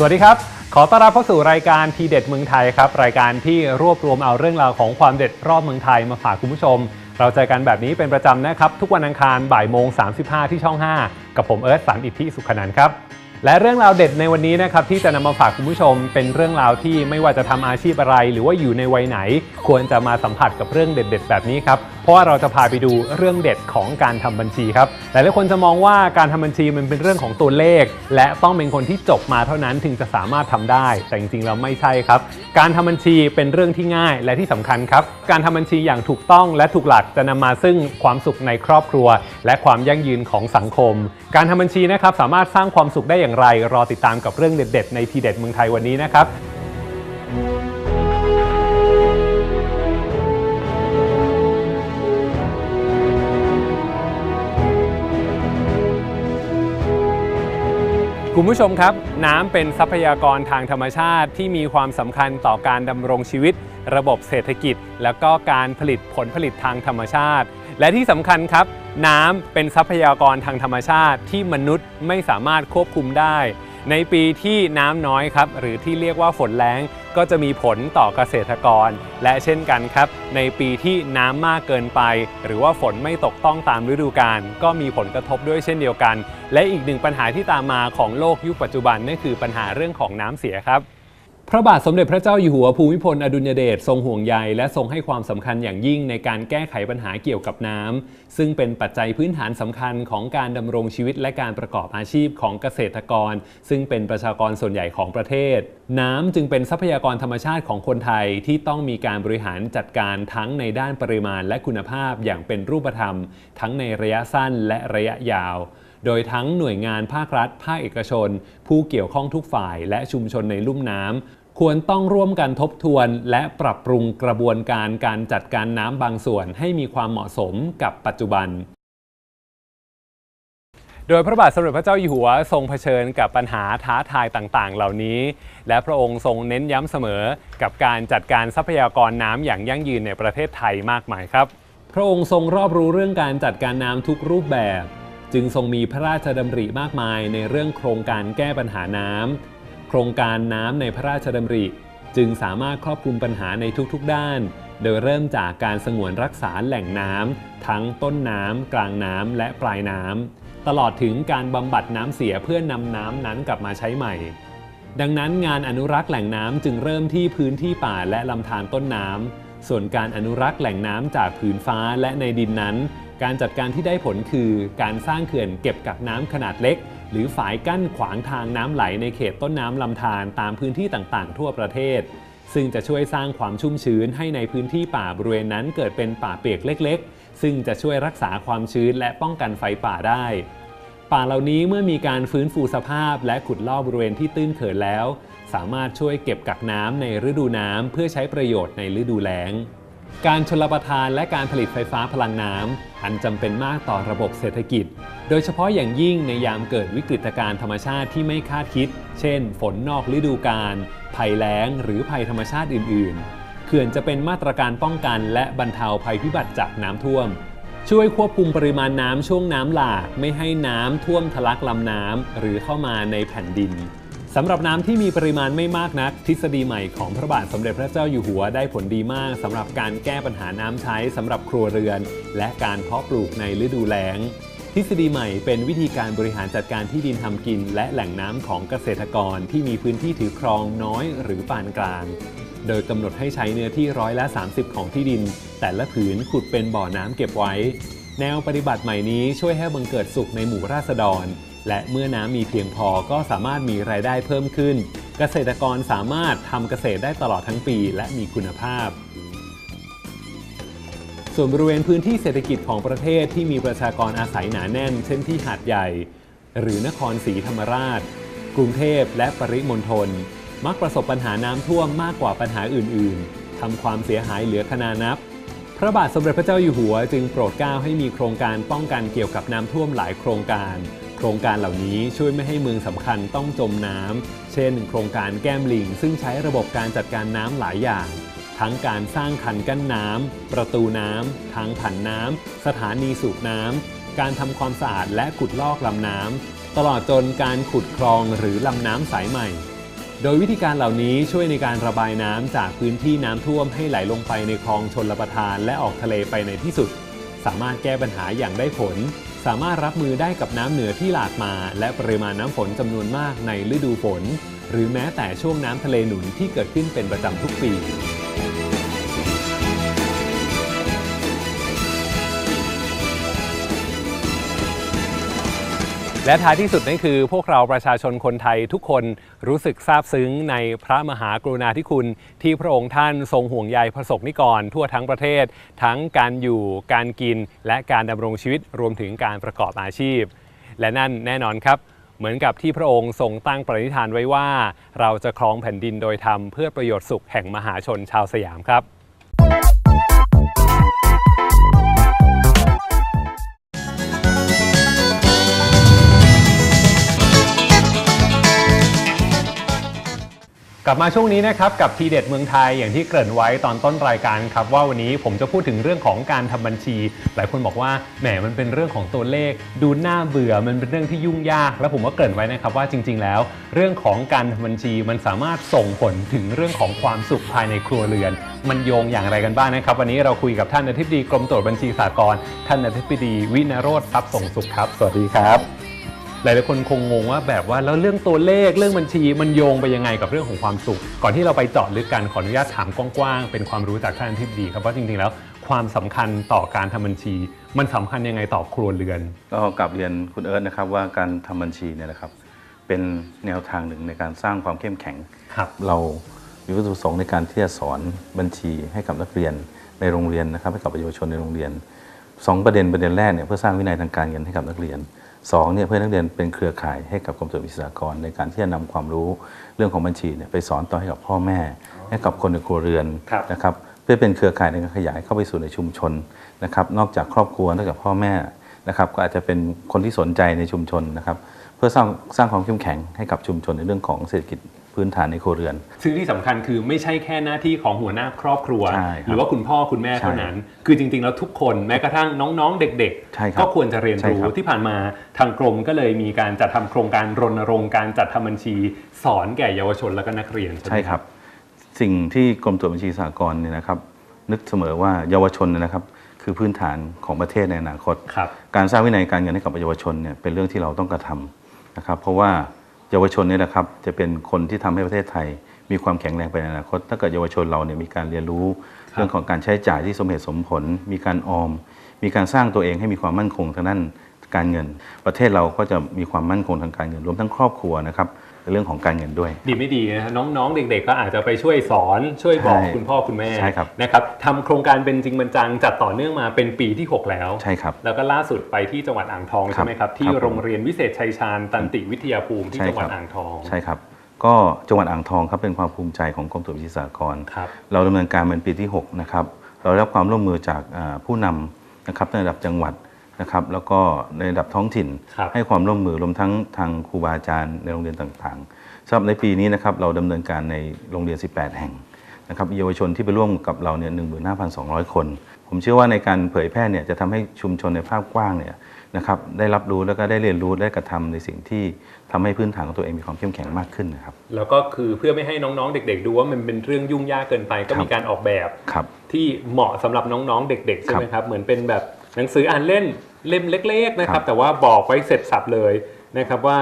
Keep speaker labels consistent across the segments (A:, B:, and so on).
A: สวัสดีครับ ขอต้อนรับเข้าสู่รายการทีเด็ดเมืองไทยครับ รายการที่รวบรวมเอาเรื่องราวของความเด็ดรอบเมืองไทยมาฝากคุณผู้ชม เราเจอกันแบบนี้เป็นประจำนะครับ ทุกวันอังคารบ่ายโมง 35 ที่ช่อง 5 กับผมเอิร์ธสันอิทธิสุขนันท์ครับ และเรื่องราวเด็ดในวันนี้นะครับที่จะนำมาฝากคุณผู้ชม เป็นเรื่องราวที่ไม่ว่าจะทำอาชีพอะไร หรือว่าอยู่ในวัยไหน ควรจะมาสัมผัสกับเรื่องเด็ด ๆ แบบนี้ครับเพราะว่าเราจะพาไปดูเรื่องเด็ดของการทำบัญชีครับหลายๆคนจะมองว่าการทำบัญชีมันเป็นเรื่องของตัวเลข และต้องเป็นคนที่จบมาเท่านั้นถึงจะสามารถทำได้ แต่จริงๆแล้วไม่ใช่ครับ การทำบัญชีเป็นเรื่องที่ง่ายและที่สำคัญครับ การทำบัญชีอย่างถูกต้องและถูกหลักจะนำมาซึ่งความสุขในครอบครัว และความยั่งยืนของสังคม การทำบัญชีนะครับสามารถสร้างความสุขได้อย่างไร รอติดตามกับเรื่องเด็ด ๆ ในทีเด็ดเมืองไทยวันนี้นะครับคุณผู้ชมครับ น้ำเป็นทรัพยากรทางธรรมชาติที่มีความสำคัญต่อการดำรงชีวิต ระบบเศรษฐกิจ แล้วก็การผลิตผลผลิตทางธรรมชาติ และที่สำคัญครับ น้ำเป็นทรัพยากรทางธรรมชาติที่มนุษย์ไม่สามารถควบคุมได้ ในปีที่น้ำน้อยครับ หรือที่เรียกว่าฝนแล้ง ก็จะมีผลต่อเกษตรกร และเช่นกันครับ ในปีที่น้ำมากเกินไป หรือว่าฝนไม่ตกต้องตามฤดูกาลก็มีผลกระทบด้วยเช่นเดียวกัน และอีกหนึ่งปัญหาที่ตามมาของโลกยุคปัจจุบันนั่นคือปัญหาเรื่องของน้ำเสียครับ พระบาทสมเด็จพระเจ้าอยู่หัวภูมิพลอดุลยเดชทรงห่วงใยและทรงให้ความสำคัญอย่างยิ่งในการแก้ไขปัญหาเกี่ยวกับน้ำซึ่งเป็นปัจจัยพื้นฐานสำคัญของการดำรงชีวิตและการประกอบอาชีพของเกษตรกร ซึ่งเป็นประชากรส่วนใหญ่ของประเทศ น้ำจึงเป็นทรัพยากรธรรมชาติของคนไทยที่ต้องมีการบริหารจัดการทั้งในด้านปริมาณและคุณภาพอย่างเป็นรูปธรรม ทั้งในระยะสั้นและระยะยาวโดยทั้งหน่วยงานภาครัฐ ภาคเอกชน ผู้เกี่ยวข้องทุกฝ่าย และชุมชนในลุ่มน้ำ ควรต้องร่วมกันทบทวนและปรับปรุงกระบวนการการจัดการน้ำบางส่วนให้มีความเหมาะสมกับปัจจุบัน โดยพระบาทสมเด็จพระเจ้าอยู่หัวทรงเผชิญกับปัญหาท้าทายต่างๆ เหล่านี้ และพระองค์ทรงเน้นย้ำเสมอ กับการจัดการทรัพยากรน้ำอย่างยั่งยืนในประเทศไทยมากมายครับ พระองค์ทรงรอบรู้เรื่องการจัดการน้ำทุกรูปแบบ จึงทรงมีพระราชดำริมากมายในเรื่องโครงการแก้ปัญหาน้ำ โครงการน้ำในพระราชดำริ จึงสามารถครอบคลุมปัญหาในทุกๆด้าน โดยเริ่มจากการสงวนรักษาแหล่งน้ำทั้งต้นน้ำกลางน้ำและปลายน้ำตลอดถึงการบำบัดน้ำเสียเพื่อนำน้ำนั้นกลับมาใช้ใหม่ ดังนั้นงานอนุรักษ์แหล่งน้ำจึงเริ่มที่พื้นที่ป่าและลำธารต้นน้ำส่วนการอนุรักษ์แหล่งน้ำจากผืนฟ้าและในดินนั้น การจัดการที่ได้ผลคือ การสร้างเขื่อนเก็บกักน้ำขนาดเล็ก หรือฝายกั้นขวางทางน้ำไหลในเขตต้นน้ำลำธารตามพื้นที่ต่างๆ ทั่วประเทศ ซึ่งจะช่วยสร้างความชุ่มชื้นให้ในพื้นที่ป่าบริเวณนั้นเกิดเป็นป่าเปียกเล็ก ๆ ซึ่งจะช่วยรักษาความชื้นและป้องกันไฟป่าได้ ป่าเหล่านี้เมื่อมีการฟื้นฟูสภาพและขุดลอกบริเวณที่ตื้นเขินแล้ว สามารถช่วยเก็บกักน้ำในฤดูน้ำเพื่อใช้ประโยชน์ในฤดูแล้ง การชลประทานและการผลิตไฟฟ้าพลังน้ำอันจำเป็นมากต่อระบบเศรษฐกิจ โดยเฉพาะอย่างยิ่งในยามเกิดวิกฤตการณ์ธรรมชาติที่ไม่คาดคิด เช่น ฝนนอกฤดูกาลภัยแล้ง หรือภัยธรรมชาติอื่น ๆ เขื่อนจะเป็นมาตรการป้องกัน และบรรเทาภัยพิบัติจากน้ำท่วม ช่วยควบคุมปริมาณน้ำช่วงน้ำหลาก ไม่ให้น้ำท่วมทะลักลำน้ำหรือเข้ามาในแผ่นดิน สำหรับน้ำที่มีปริมาณไม่มากนัก ทฤษฎีใหม่ของพระบาทสมเด็จพระเจ้าอยู่หัวได้ผลดีมากสำหรับการแก้ปัญหาน้ำใช้สำหรับครัวเรือน และการเพาะปลูกในฤดูแล้ง ทฤษฎีใหม่เป็นวิธีการบริหารจัดการที่ดินทำกิน และแหล่งน้ำของเกษตรกรที่มีพื้นที่ถือครองน้อยหรือปานกลาง โดยกำหนดให้ใช้เนื้อที่ร้อยละ 30 ของที่ดิน แต่ละผืนขุดเป็นบ่อน้ำเก็บไว้ แนวปฏิบัติใหม่นี้ช่วยให้บังเกิดสุขในหมู่ราษฎร และเมื่อน้ำมีเพียงพอก็สามารถมีรายได้เพิ่มขึ้น เกษตรกรสามารถทำเกษตรได้ตลอดทั้งปีและมีคุณภาพ ส่วนบริเวณพื้นที่เศรษฐกิจของประเทศที่มีประชากรอาศัยหนาแน่น เช่นที่หาดใหญ่ หรือนครศรีธรรมราช กรุงเทพและปริมณฑลมักประสบปัญหาน้ำท่วมมากกว่าปัญหาอื่น ๆทำความเสียหายเหลือขนานับพระบาทสมเด็จพระเจ้าอยู่หัวจึงโปรดเกล้าให้มีโครงการป้องกันเกี่ยวกับน้ำท่วมหลายโครงการ โครงการเหล่านี้ช่วยไม่ให้เมืองสำคัญต้องจมน้ำ เช่น โครงการแก้มลิง ซึ่งใช้ระบบการจัดการน้ำหลายอย่าง ทั้งการสร้างคันกั้นน้ำ ประตูน้ำ ทางผ่านน้ำ สถานีสูบน้ำ การทำความสะอาดและขุดลอกลำน้ำ ตลอดจนการขุดคลองหรือลำน้ำสายใหม่ โดยวิธีการเหล่านี้ช่วยในการระบายน้ำจากพื้นที่น้ำท่วมให้ไหลลงไปในคลองชนลประทาน และออกทะเลไปในที่สุด สามารถแก้ปัญหาอย่างได้ผล สามารถรับมือได้กับน้ำเหนือที่หลากมา และปริมาณน้ำฝนจำนวนมากในฤดูฝน หรือแม้แต่ช่วงน้ำทะเลหนุนที่เกิดขึ้นเป็นประจำทุกปี และท้ายที่สุดนั่นคือพวกเราประชาชนคนไทยทุกคนรู้สึกซาบซึ้งในพระมหากรุณาธิคุณ ที่พระองค์ท่านทรงห่วงใยประสบนิกร ทั่วทั้งประเทศ ทั้งการอยู่การกิน และการดำรงชีวิตรวมถึงการประกอบอาชีพ และนั่นแน่นอนครับเหมือนกับที่พระองค์ทรงตั้งปณิธานไว้ว่า เราจะครองแผ่นดินโดยธรรมเพื่อประโยชน์สุขแห่งมหาชนชาวสยามครับ กลับมาช่วงนี้นะครับกับทีเด็ดเมืองไทยอย่างที่เกริ่นไว้ตอนต้นรายการครับว่าวันนี้ผมจะพูดถึงเรื่องของการทำบัญชี หลายคนบอกว่าแหมมันเป็นเรื่องของตัวเลข ดูน่าเบื่อมันเป็นเรื่องที่ยุ่งยาก แล้วผมก็เกริ่นไว้นะครับว่าจริง ๆ แล้ว เรื่องของการทำบัญชีมันสามารถส่งผลถึงเรื่องของความสุขภายในครัวเรือน มันโยงอย่างไรกันบ้างนะครับ วันนี้เราคุยกับท่านอธิบดีกรมตรวจบัญชีสากลท่านอธิบดีวินโรธทรัพย์ส่งสุขครับ สวัสดีครับ หลายๆคนคงงงว่าแบบว่าแล้วเรื่องตัวเลขเรื่องบัญชีมันโยงไปยังไงกับเรื่องของความสุข ก่อนที่เราไปเจาะลึกกันขออนุญาตถามกว้างๆเป็นความรู้จากท่านที่ดีครับว่าจริงๆแล้วความสำคัญต่อการทำบัญชี มันสำคัญยังไงต่อครัวเรือน
B: ก็กลับเรียนคุณเอิร์ธนะครับว่าการทำบัญชีเนี่ยนะครับ เป็นแนวทางหนึ่งในการสร้างความเข้มแข็ง
A: ครับ
B: เรามีวัตถุประสงค์ในการที่จะสอนบัญชีให้กับนักเรียนในโรงเรียนนะครับให้กับเยาวชนในโรงเรียนสองประเด็นประเด็นแรกเนี่ยเพื่อสร้างวินัยทางการเงินให้กับนักเรียน สองเนี่ยเพื่อให้นักเรียนเป็นเครือข่ายให้กับกรมตรวจบัญชีสากลในการที่จะนำความรู้เรื่องของบัญชีเนี่ยไปสอนต่อให้กับพ่อแม่ ให้กับคนในครัวเรือน
A: ครับ
B: นะครับเพื่อเป็นเครือข่ายในการขยายเข้าไปสู่ในชุมชนนะครับนอกจากครอบครัวนอกจากพ่อแม่นะครับก็อาจจะเป็นคนที่สนใจในชุมชนนะครับเพื่อสร้างสร้างความเข้มแข็งให้กับชุมชนในเรื่องของเศรษฐกิจ พื้นฐานในครัวเรือน
A: ซึ่งที่สำคัญคือไม่ใช่แค่หน้าที่ของหัวหน้าครอบครัว
B: ใช่ครับ
A: หรือว่าคุณพ่อคุณแม่เท่านั้น คือจริงๆแล้วทุกคนแม้กระทั่งน้องๆ เด็ก
B: ใช่ครับ
A: ก็ควรจะเรียน
B: ใช่
A: รู้
B: ครับ
A: ที่ผ่านมาทางกรมก็เลยมีการจัดทำโครงการรณรงค์การจัดทำบัญชี สอนแก่เยาวชนและก็นักเรียนใช่ไหม
B: ใช่ครับ สิ่งที่กรมตรวจบัญชีสากลเนี่ยนะครับ นึกเสมอว่าเยาวชนเนยนะครับคือพื้นฐานของประเทศในอนาคต
A: ครับ
B: การสร้างวินัยการเงินให้กับเยาวชนเนี่ยเป็นเรื่องที่เราต้องกระทำนะครับ เพราะว่า เยาวชนเนี่ยนะครับจะเป็นคนที่ทำให้ประเทศไทย มีความแข็งแรงไปในอนาคต ถ้าเกิดเยาวชนเราเนี่ยมีการเรียนรู้
A: ครับ
B: เรื่องของการใช้จ่ายที่สมเหตุสมผล มีการออม มีการสร้างตัวเองให้มีความมั่นคงทางด้านการเงิน ประเทศเราก็จะมีความมั่นคงทางการเงินรวมทั้งครอบครัวนะครับใน เรื่องของการเงินด้วย
A: ดีไม่ดีนะฮะน้องๆ เด็กๆ ก็อาจจะไปช่วยสอนช่วยบอก
B: ใช่
A: คุณพ่อคุณแม่
B: ใช่ครับ
A: นะครับทำโครงการเป็นจริงเป็นจังจัดต่อเนื่องมาเป็นปีที่ 6 แล้ว
B: ใช่ครับ
A: แล้วก็ล่าสุดไปที่จังหวัดอ่างทอง
B: ครับ
A: ใช่ไหมครับที่
B: ครับผม
A: โรงเรียนวิเศษชัยชาญตันติวิทยาภูมิที่
B: ใช่
A: จังหวัด
B: ครับ
A: อ่างทอง
B: ใช่ครับก็จังหวัดอ่างทองครับเป็นความภูมิใจของกรมตรวจบัญชีสากล
A: ครับ
B: เราดำเนินการเป็นปีที่6นะครับเราได้รับความร่วมมือจากอ่าผู้นำนะครับในระดับจังหวัด นะครับแล้วก็ในระดับท้องถิ่น
A: ครับ
B: ให้ความร่วมมือรวมทั้งทางครูบาอาจารย์ในโรงเรียนต่างๆสำหรับในปีนี้นะครับเราดำเนินการในโรงเรียน 18 แห่งนะครับเยาวชนที่ไปร่วมกับเราเนี่ย15,200 คน ผมเชื่อว่าในการเผยแพร่เนี่ยจะทำให้ชุมชนในภาพกว้างเนี่ยนะครับได้รับรู้แล้วก็ได้เรียนรู้ได้กระทำในสิ่งที่ทำให้พื้นฐานของตัวเองมีความเข้มแข็งมากขึ้นนะครับ
A: แล้วก็คือเพื่อไม่ให้น้องๆ เด็ก ๆ ดูว่ามันเป็นเรื่องยุ่งยากเกินไปก็
B: ครับ
A: มีการออกแบบ
B: ครับ
A: ที่เหมาะสำหรับน้องๆ เด็ก ๆ ใช่ไหมครับเหมือนเป็นแบบ หนังสืออ่านเล่นเล่มเล็กๆนะค
B: ครั
A: รับ
B: บ
A: แต่ว่าบอกไว้เสร็จสับเลยนะครับว่า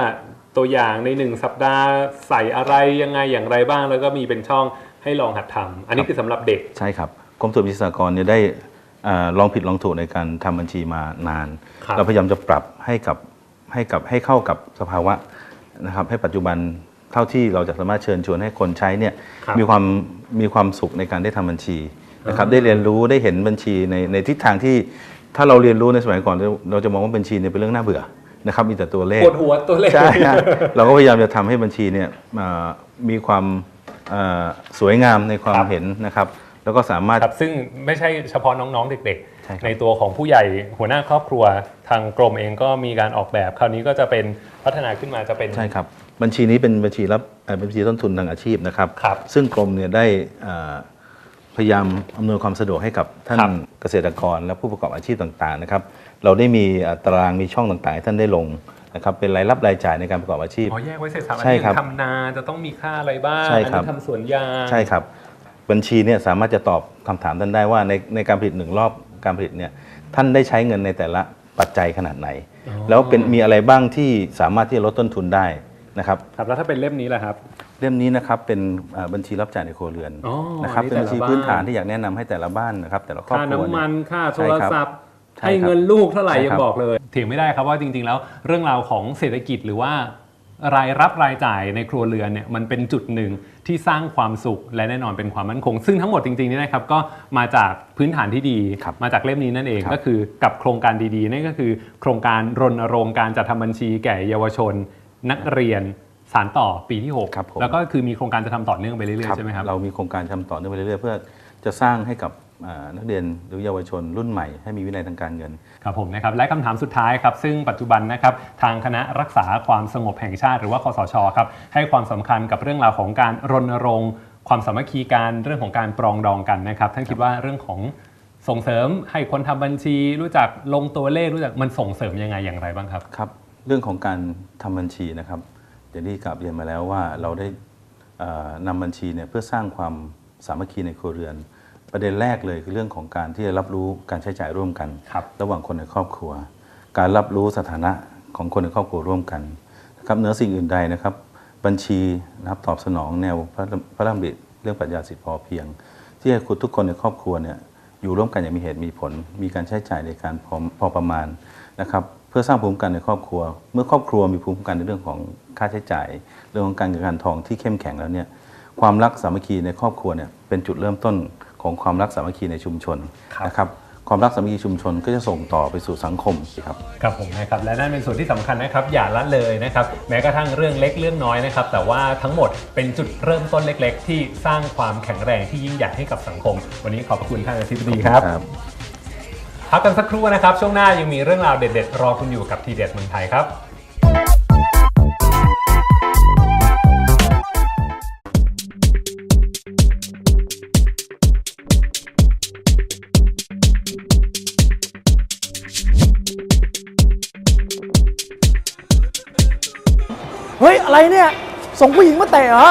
A: ตัวอย่างในหนึ่งสัปดาห์ใส่อะไรยังไงอย่างไรบ้าง แล้วก็มีเป็นช่องให้ลองหัดทำอันนี้คือสำหรับเด็ก
B: ใช่ครับกรมตรวจบัญชีสากลเนี่ยได้เอ่อลองผิดลองถูกในการทำบัญชีมานาน
A: ครับ
B: เราพยายามจะปรับให้กับให้กับให้เข้ากับสภาวะนะครับให้ปัจจุบันเท่าที่เราจะสามารถเชิญชวนให้คนใช้เนี่ย
A: ครับ
B: มีความมีความสุขในการได้ทำบัญชีนะครับได้เรียนรู้ได้เห็นบัญชีในในทิศทางที่ ถ้าเราเรียนรู้ในสมัยก่อนเราเราจะมองว่าบัญชีเนี่ยเป็นเรื่องน่าเบื่อนะครับมีแต่ตัวเลข
A: ปวดหัวตัวเลข
B: ใช่ฮะเราก็พยายามจะทำให้บัญชีเนี่ยอ่ามีความอ่าสวยงามในความ
A: ครับ
B: เห็นนะครับ แล้วก็สามารถ
A: ครับซึ่งไม่ใช่เฉพาะน้องๆ เด็ก
B: ใช่ครับ
A: ๆในตัวของผู้ใหญ่หัวหน้าครอบครัวทางกรมเองก็มีการออกแบบ คราวนี้ก็จะเป็นพัฒนาขึ้นมาจะเป็น
B: ใช่ครับ บัญชีนี้เป็นบัญชีรับเอ่อบัญชีต้นทุนทางอาชีพนะครับ
A: ครับ
B: ซึ่งกรมเนี่ยได้อ่า พยายามอำนวยความสะดวกให้กับท่าน
A: ครับ
B: เกษตรกรและผู้ประกอบอาชีพต่างๆนะครับเราได้มีอ่าตารางมีช่องต่างๆให้ท่านได้ลงนะครับเป็นรายรับรายจ่ายในการประกอบอาชีพ
A: อ๋อแยกไว้เสร็จสามอัน
B: ใช่
A: นี้
B: ครับ
A: ทำนาจะต้องมีค่าอะไรบ้าง
B: ใช่
A: อั
B: ครับ
A: นี้ทำสวนยาง
B: ใช่ครับ บัญชีเนี่ยสามารถจะตอบคำถามท่านได้ว่าในในการผลิตหนึ่งรอบการผลิตเนี่ยท่านได้ใช้เงินในแต่ละปัจจัยขนาดไหน
A: อ๋อ
B: แล้วเป็นมีอะไรบ้างที่สามารถที่จะลดต้นทุนได้นะครับ
A: ครับแล้วถ้าเป็นเล่มนี้ล่ะครับ
B: เล่มนี้นะครับเป็นอ่าบัญชีรับจ่ายในครัวเรือน
A: อ๋อ
B: นะครับ
A: นี่
B: เป็นบัญชี
A: แต่ละบ้าน
B: พื้นฐานที่อยากแนะนำให้แต่ละบ้านนะครับแต่ละครอบ
A: ค่า
B: ครัว
A: น้ำมัน
B: เย
A: ค่าโท
B: ใช่
A: ร
B: ครับ
A: ศัพท์
B: ใช่
A: ให้
B: ครับ
A: เงินลูกเท่าไหร่
B: ใช่
A: ยัง
B: ครับ
A: บอกเลยเถียงไม่ได้ครับว่าจริง ๆ แล้วเรื่องราวของเศรษฐกิจหรือว่ารายรับรายจ่ายในครัวเรือนเนี่ยมันเป็นจุดหนึ่งที่สร้างความสุขและแน่นอนเป็นความมั่นคง ซึ่งทั้งหมดจริงๆนี่นะครับก็มาจากพื้นฐานที่ดี
B: ครับ
A: มาจากเล่มนี้นั่นเอง
B: ครับ
A: ก็คือกับโครงการดีๆนั่นก็คือ โครงการรณรงค์การจัดทำบัญชีแก่เยาวชนนักเรียน สารต่อปีที่หก
B: ครับผม
A: แล้วก็คือมีโครงการจะทำต่อเนื่องไปเรื่อยๆใช่ไหมครับ
B: เรามีโครงการทำต่อเนื่องไปเรื่อยๆ เพื่อจะสร้างให้กับอ่านักเรียนหรือเยาวชนรุ่นใหม่ให้มีวินัยทางการเงิน
A: ครับผมนะครับและคำถามสุดท้ายครับซึ่งปัจจุบันนะครับทางคณะรักษาความสงบแห่งชาติ หรือว่าคสชครับให้ความสำคัญกับเรื่องราวของการรณรงค์ ความสามัคคีการเรื่องของการปรองดองกันนะครับท่านคิดว่าเรื่องของส่งเสริมให้คนทำบัญชี รู้จักลงตัวเลขรู้จักมันส่งเสริมยังไงอย่างไรบ้างครับ
B: ครับเรื่องของการทำบัญชีนะครับ อย่างที่กลับเรียนมาแล้วว่าเราได้เอ่อนำบัญชีเนี่ยเพื่อสร้างความสามัคคีในครัวเรือน ประเด็นแรกเลยคือเรื่องของการที่จะรับรู้การใช้จ่ายร่วมกัน
A: ครับ
B: ระหว่างคนในครอบครัว การรับรู้สถานะของคนในครอบครัวร่วมกันนะครับเหนือสิ่งอื่นใดนะครับ บัญชีนะครับตอบสนองแนวพระพระราชดำริเรื่องปรัชญาสิทธิพอเพียง ที่ให้คุณทุกคนในครอบครัวเนี่ยอยู่ร่วมกันอย่างมีเหตุมีผล มีการใช้จ่ายในการพอพอประมาณนะครับ เพื่อสร้างภูมิคุ้มกันในครอบครัว เมื่อครอบครัวมีภูมิคุ้มกันในเรื่องของค่าใช้จ่าย เรื่องของการเงินการทองที่เข้มแข็งแล้วเนี่ยความรักสามัคคีในครอบครัวเนี่ยเป็นจุดเริ่มต้นของความรักสามัคคีในชุมชน
A: ครับ
B: นะครับความรักสามัคคีชุมชนก็จะส่งต่อไปสู่สังคมครับ
A: ครับผมนะครับและนั่นเป็นส่วนที่สำคัญนะครับ อย่าละเลยนะครับแม้กระทั่งเรื่องเล็กเรื่องน้อยนะครับ แต่ว่าทั้งหมดเป็นจุดเริ่มต้นเล็ก ๆ ที่สร้างความแข็งแรงที่ยิ่งใหญ่ให้กับสังคม วันนี้ขอบพระคุณท่านอธิบดีครับ พักกันสักครู่นะครับ ช่วงหน้ายังมีเรื่องราวเด็ดๆ รอคุณอยู่กับทีเด็ดเมืองไทยครับ
C: เฮ้ย อะไรเนี่ย ส่งผู้หญิงมาเตะเหรอ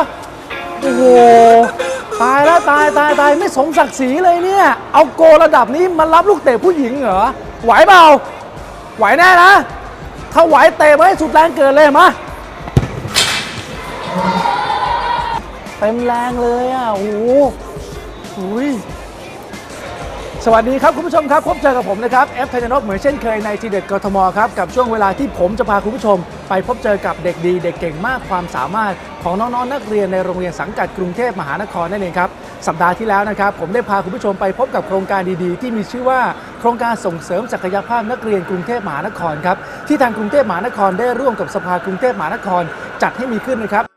C: โอ้โห ตายแล้วตายตายตายไม่สมศักดิ์ศรีเลยเนี่ย เอาโกระดับนี้มารับลูกเตะผู้หญิงเหรอ ไหวเปล่า ไหวแน่นะ ถ้าไหวเตะไว้สุดแรงเกินเลยมาเต็มแรงเลยอะ โอ้โหอุ้ย สวัสดีครับ คุณผู้ชมครับ พบเจอกับผมนะครับเอฟธัญนพเหมือนเช่นเคยในทีเด็ดกทมครับ กับช่วงเวลาที่ผมจะพาคุณผู้ชม ไปพบเจอกับเด็กดี เด็กเก่งมากความสามารถของน้องๆนักเรียนในโรงเรียนสังกัดกรุงเทพมหานครนั่นเองครับ สัปดาห์ที่แล้วนะครับ ผมได้พาคุณผู้ชมไปพบกับโครงการดีๆ ที่มีชื่อว่าโครงการส่งเสริมศักยภาพนักเรียนกรุงเทพมหานครครับที่ทางกรุงเทพมหานครได้ร่วมกับสภากรุงเทพมหานคร จัดให้มีขึ้นนะครับ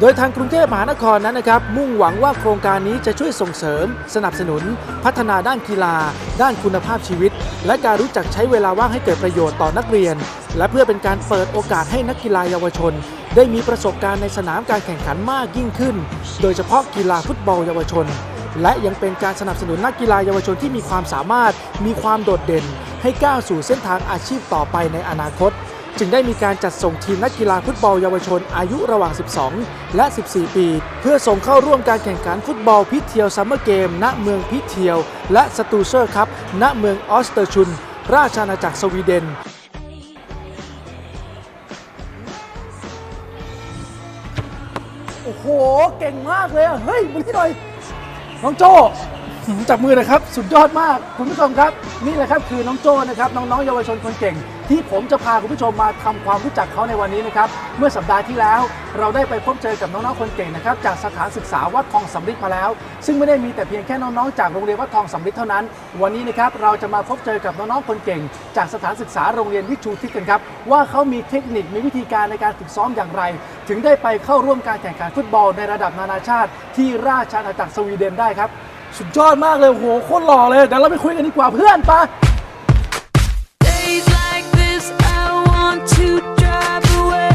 C: โดยทางกรุงเทพมหานครนั้นนะครับ มุ่งหวังว่าโครงการนี้จะช่วยส่งเสริม สนับสนุน พัฒนาด้านกีฬา ด้านคุณภาพชีวิต และการรู้จักใช้เวลาว่างให้เกิดประโยชน์ต่อนักเรียน และเพื่อเป็นการเปิดโอกาสให้นักกีฬาเยาวชน ได้มีประสบการณ์ในสนามการแข่งขันมากยิ่งขึ้น โดยเฉพาะกีฬาฟุตบอลเยาวชน และยังเป็นการสนับสนุนนักกีฬาเยาวชนที่มีความสามารถ มีความโดดเด่น ให้ก้าวสู่เส้นทางอาชีพต่อไปในอนาคต จึงได้มีการจัดส่งทีมนักกีฬาฟุตบอลเยาวชนอายุระหว่าง 12 และ 14 ปี เพื่อส่งเข้าร่วมการแข่งขันฟุตบอลพิเทียวซัมเมอร์เกม ณเมืองพิเทียว และสตูเซอร์ครับณเมืองออสเตอร์ชุน ราชอาณาจักรสวีเดนโอ้โห เก่งมากเลยอะเฮ้ยมาที่หน่อย น้องโจ จับมือนะครับ สุดยอดมากคุณผู้ชมครับ นี่แหละครับคือน้องโจ้นะครับน้องๆเยาวชนคนเก่ง ที่ผมจะพาคุณผู้ชมมาทำความรู้จักเขาในวันนี้นะครับเมื่อสัปดาห์ที่แล้ว เราได้ไปพบเจอกับน้องๆคนเก่งนะครับจากสถานศึกษาวัดทองสำริดมาแล้ว ซึ่งไม่ได้มีแต่เพียงแค่น้องๆจากโรงเรียนวัดทองสำริดเท่านั้น วันนี้นะครับเราจะมาพบเจอกับน้องๆคนเก่ง จากสถานศึกษาโรงเรียนวิชูทิศกันครับว่าเขามีเทคนิคมีวิธีการในการฝึกซ้อมอย่างไร ถึงได้ไปเข้าร่วมการแข่งขันฟุตบอลในระดับนานาชาติ ที่ราชอาณาจักรสวีเดนได้ครับ สุดยอดมากเลยโอ้โหโคตรหล่อเลยเดี๋ยวเราไปคุยกันดีกว่าเพื่อนไปะ
D: Days like this, I want to drive away.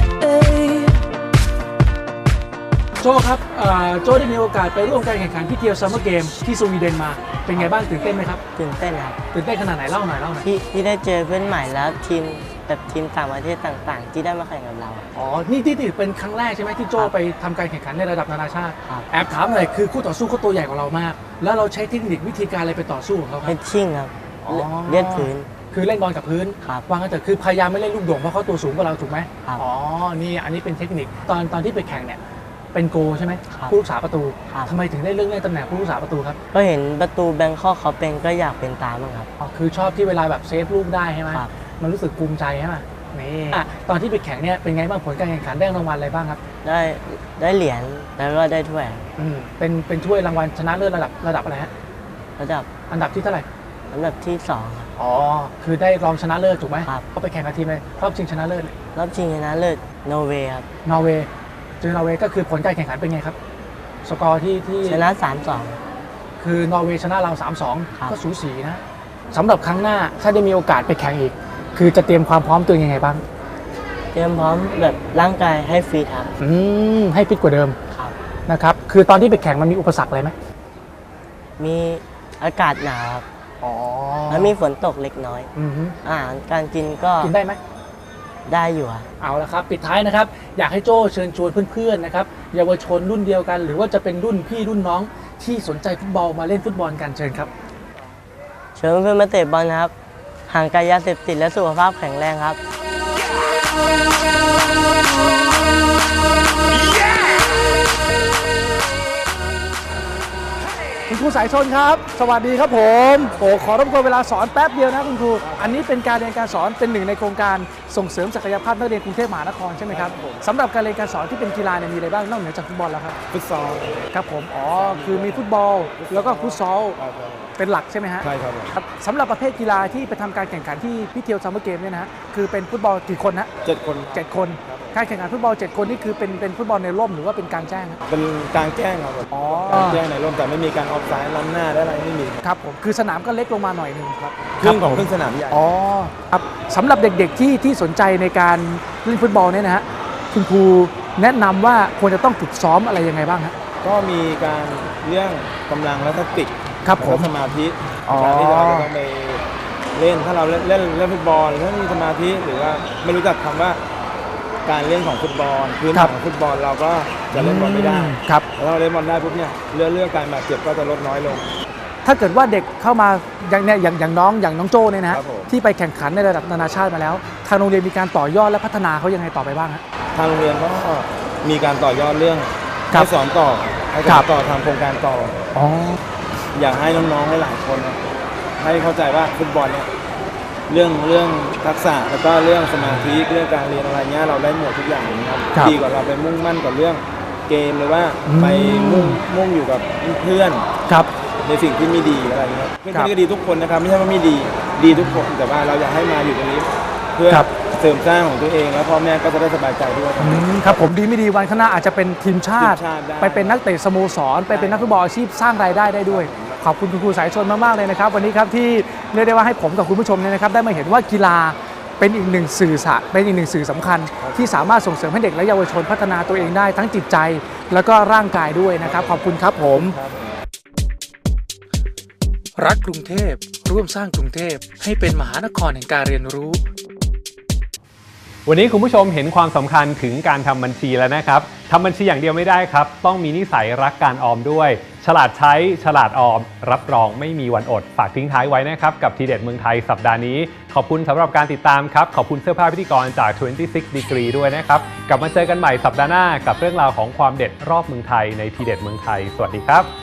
C: โจครับเอ่อโจได้มีโอกาสไปร่วมการแข่งขันพี่เทียวซัมเมอร์เกมที่สวีเดนมา เป็นไงบ้างตื่นเต้นไหมครับ
E: ตื่นเต้นครับ
C: ตื่นเต้นขนาดไหนเล่าหน่อยเล่าหน่อย
E: ที่ที่ได้เจอเพื่อนใหม่แล้วทีม แบบทีมต่างประเทศต่างๆ ที่ได้มาแข่งกับเรา
C: อ๋อ นี่ที่ถือเป็นครั้งแรกใช่ไหมที่โจไปทำการแข่งขันในระดับนานาชาติ
E: ครับ
C: แอบถามหน่อยคือคู่ต่อสู้เขาตัวใหญ่กว่าเรามาก แล้วเราใช้เทคนิควิธีการอะไรไปต่อสู้ของเขาค
E: เป็
C: รับ
E: นชิ่งครับ
C: อ๋อ
E: เลียดพื้น
C: คือเล่นบอลกับพื้น
E: ครับ
C: วางกันแต่คือพยายามไม่เล่นลูกโด่งเพราะเขาตัวสูงกว่าเราถูกไหม
E: ครับ
C: อ๋อ นี่อันนี้เป็นเทคนิคตอนตอนที่ไปแข่งเนี่ยเป็นโกใช่ไหม
E: ครับ
C: ผู้รักษาประตู
E: ครับ
C: ทำไมถึงได้เลือกเล่นตำแหน่งผู้รักษาประตูครับ
E: ก็เห็นประตูแบงคอกเขาเป็นก็อยากเป็นตามบ้างครับ
C: อ๋อคือชอบที่เวลาแบบเซฟลูกได้ใช่ไหม
E: ครับ
C: มันรู้สึกภูมิใจใช่ไหมนี่อะตอนที่ไปแข่งเนี่ยเป็นไงบ้างผลการแข่งขันได้รางวัลอะไรบ้างครับ
E: ได้ได้เหรียญแล้วก็ได้ถ้วย
C: อืมเป็นเป็นถ้วยรางวัลชนะเลิศระดับระดับอะไรฮะ
E: ระดับ
C: อันดับที่เท่าไหร่
E: อันดับที่สองครับ
C: อ๋อคือได้รองชนะเลิศถูกไหม
E: ครับ
C: เขาไปแข่งกับทีมเลยรอบชิงชนะเลิศเนี่ย
E: รอบชิงชนะเลิศโนเวย์ครับ
C: นอร์เวย์เจอนอร์เวย์ก็คือผลการแข่งขันเป็นไงครับ สกอร์ที่ที่
E: ชนะสามสอง
C: คือนอร์เวย์ชนะเรา
E: ครับ
C: 3-2ก็สูสีนะสำหรับครั้งหน้าถ้าได้มีโอกาสไปแข่งอีก คือจะเตรียมความพร้อมตัวเองยังไงบ้าง
E: เตรียมพร้อมแบบร่างกายให้ฟิตครับ
C: อืมให้ฟิตกว่าเดิม
E: ครับ
C: นะครับ คือตอนที่ไปแข่งมันมีอุปสรรคอะไรไหม
E: มีอากาศหนาวครับ
C: อ๋อ
E: แล้วมีฝนตกเล็กน้อย
C: อือฮึ
E: อาหารการกินก็
C: กินได้ไหม
E: ได้อยู่ครับ
C: เอาละครับ ปิดท้ายนะครับ อยากให้โจ้เชิญชวนเพื่อนๆนะครับเยาวชนรุ่นเดียวกัน หรือว่าจะเป็นรุ่นพี่รุ่นน้องที่สนใจฟุตบอลมาเล่นฟุตบอลกันเชิญครับ
E: เชิญเพื่อนๆมาเตะบอลนะครับ ห่างไกลยาเสพติดและสุขภาพแข็งแรงครับ
C: คุณครูสายชนครับ สวัสดีครับผมโอ้ขอรบกวนเวลาสอนแป๊บเดียวนะคุณครู อันนี้เป็นการเรียนการสอนเป็นหนึ่งในโครงการส่งเสริมศักยภาพนักเรียนกรุงเทพมหานครใช่ไหมครับสำหรับการเรียนการสอนที่เป็นกีฬาเนี่ยมีอะไรบ้างนอกเหนือจากฟุตบอลแล้วครับ
F: ฟุตซอล
C: ครับผม อ๋อ คือมีฟุตบอล แล้วก็ฟุตซอล เป็นหลักใช่ไหมฮะ
F: ใช่ครับผม
C: ครับสำหรับประเภทกีฬาที่ไปทำการแข่งขันที่พิเทียวซัมเมอร์เกมเนี่ยนะฮะคือเป็นฟุตบอลกี่คนนะ
F: เจ็ดคน
C: เจ็ดคน การแข่งขันฟุตบอลเจ็ดคนนี่คือเป็นเป็นฟุตบอลในร่มหรือว่าเป็นกลารแจ้งฮะ
F: เป็นกลางแจ้งครับผม
C: อ๋อ
F: กลางแจ้งในร่มแต่ไม่มีการออฟไซด์ล้ำหน้าได้อะไรไม่มี
C: ครับผมคือสนามก็เล็กลงมาหน่อยหนึงครับ
F: ครึ่งของ
C: ผม
F: ครึ่งสนามใหญ่
C: อ๋อครับสำหรับเด็กๆที่ที่สนใจในการเล่นฟุตบอลเนี่ยนะฮะคุณครูแนะนำว่าควรจะต้องฝึกซ้อมอะไรยังไงบ้างฮะ
F: ก็มีการเรื่องกำลังและแทักติก
C: ครับผม
F: และสมาธิ
C: อ๋อ
F: การที่เราจะต้องไปเล่นถ้าเราเล่นเล่นเล่นฟุตบอลถ้าไม่มีสมาธิหรือว่าไม่รู้จักคำว่าการเล่นของฟุตบอลพื้นฐานของฟุตบอลเราก็จะเล่นบอลไม่ได้
C: ครับ
F: แล้วถ้าเราเล่นบอลได้ปุ๊บเนี่ยเรื่องเรื่องการบาดเจ็บก็จะลดน้อยลง
C: ถ้าเกิดว่าเด็กเข้ามาอย่างเนี่ยอย่างอย่างน้องอย่างน้องโจ้เนี่ยนะฮะ
F: ครับผม
C: ที่ไปแข่งขันในระดับนานาชาติมาแล้ว ทางโรงเรียนมีการต่อยอดและพัฒนาเขายังไงต่อไปบ้างฮะ
F: ทางโรงเรียนก็มีการต่อยอดเรื่อง
C: ครับ
F: ให้สอนต่อให้
C: ครั
F: ส
C: บ
F: อนต่อทำโครงการต่อ
C: อ๋อ
F: อยากให้น้องๆให้หลายคนนะให้เข้าใจว่าฟุตบอลเนี่ยเรื่องเรื่องทักษะแล้วก็เรื่องสมาธิเรื่องการเรียนอะไรเงี้ยเราได้หมดทุกอย่างนะครับ
C: ครับ
F: ดีกว่าเราไปมุ่งมั่นกับเรื่องเกมหรือว่า
C: อืม
F: ไปมุ่งมุ่งอยู่กับเพื่อน
C: ครับ
F: ในสิ่งที่ไม่ดีอะไรเงี้ยเพื่อน
C: ครับ
F: ๆก็ดีทุกคนนะครับไม่ใช่ว่าไม่ดีดีทุกคนแต่ว่าเราอยากให้มาอยู่ตรงนี้ เพื่อ
C: ครับ
F: เสริมสร้างของตัวเอง แล้วพ่อแม่ก็จะได้สบายใจด้วยครับ
C: อืมครับผมดีไม่ดีวันข้างหน้าอาจจะเป็นทีมชาติ
F: ทีมชาติได้
C: ไปเป็นนักเตะสโมสร ไปเป็นนักฟุตบอลอาชีพสร้างรายได้ได้ด้วย ขอบคุณคุณครูสายชนมากๆเลยนะครับ วันนี้ครับที่เรียกได้ว่าให้ผมกับคุณผู้ชมเนี่ยนะครับ ได้มาเห็นว่ากีฬาเป็นอีกหนึ่งสื่อสารเป็นอีกหนึ่งสื่อสำคัญ ที่สามารถส่งเสริมให้เด็กและเยาวชนพัฒนาตัวเองได้ทั้งจิตใจ แล้วก็ร่างกายด้วยนะครับ ขอบคุณครับผม รักกรุงเทพร่วมสร้างกรุงเทพให้เป็นมหานครแห่งการเรียนรู้
A: วันนี้คุณผู้ชมเห็นความสำคัญถึงการทำบัญชีแล้วนะครับทำบัญชีอย่างเดียวไม่ได้ครับ ต้องมีนิสัยรักการออมด้วย ฉลาดใช้ฉลาดออม รับรองไม่มีวันอด ฝากทิ้งท้ายไว้นะครับกับทีเด็ดเมืองไทยสัปดาห์นี้ ขอบคุณสำหรับการติดตามครับ ขอบคุณเสื้อผ้าพิธีกรจาก 26 Degree ด้วยนะครับ กลับมาเจอกันใหม่สัปดาห์หน้ากับเรื่องราวของความเด็ดรอบเมืองไทยในทีเด็ดเมืองไทย สวัสดีครับ